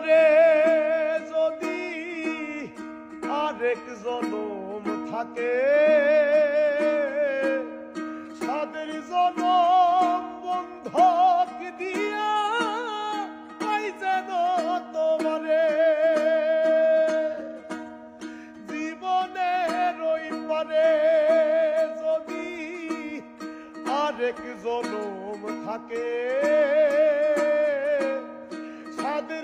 পরে যদি আরেক জনম থাকে তাদের জনম বন্ধক দিয়া আই যেন তোমারে। জীবনের ওই পারে যদি আরেক জনম থাকে